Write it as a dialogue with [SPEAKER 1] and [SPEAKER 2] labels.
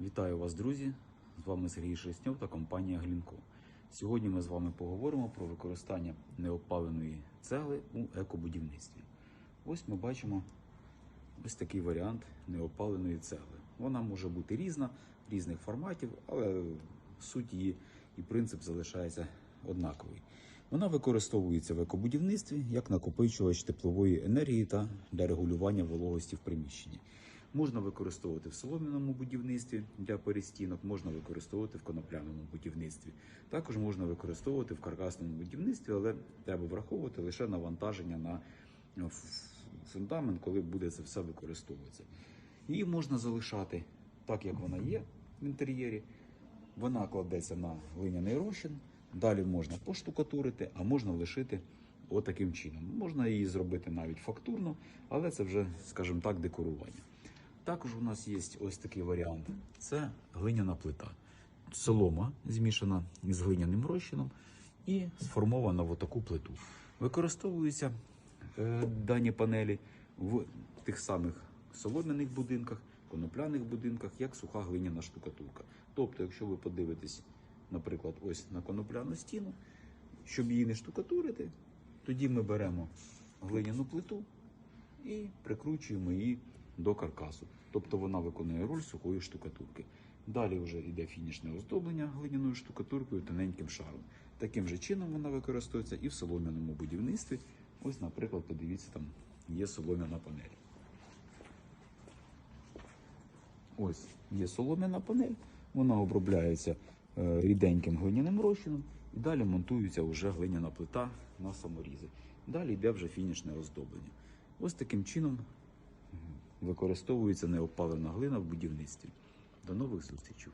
[SPEAKER 1] Вітаю вас, друзі! З вами Сергій Шесньов та компанія Глінко. Сьогодні ми з вами поговоримо про використання неопаленої цегли у екобудівництві. Ось ми бачимо ось такий варіант неопаленої цегли. Вона може бути різна, різних форматів, але суть її і принцип залишається однаковий. Вона використовується в екобудівництві як накопичувач теплової енергії та для регулювання вологості в приміщенні. Можна використовувати в солом'яному будівництві для перестінок, можна використовувати в конопляному будівництві. Також можна використовувати в каркасному будівництві, але треба враховувати лише навантаження на е, фундамент, коли буде це все використовуватися. Її можна залишати так, як вона є в інтер'єрі. Вона кладеться на глиняний розчин. Далі можна поштукатурити, а можна лишити отаким чином. Можна її зробити навіть фактурно, але це вже, скажімо так, декорування. Також у нас є ось такий варіант: це глиняна плита. Солома змішана з глиняним розчином і сформована в отаку плиту. Використовуються е, дані панелі в тих самих солом'яних будинках, конопляних будинках, як суха глиняна штукатурка. Тобто, якщо ви подивитесь, наприклад, ось на конопляну стіну, щоб її не штукатурити, тоді ми беремо глиняну плиту і прикручуємо її до каркасу. Тобто вона виконує роль сухої штукатурки. Далі вже йде фінішне оздоблення глиняною штукатуркою тоненьким шаром. Таким же чином вона використовується і в солом'яному будівництві. Ось, наприклад, подивіться, там є солом'яна панель. Ось є солом'яна панель, вона обробляється е, ріденьким глиняним розчином і далі монтується вже глиняна плита на саморізи. Далі йде вже фінішне оздоблення. Ось таким чином використовується неопалена глина в будівництві. До нових зустрічей!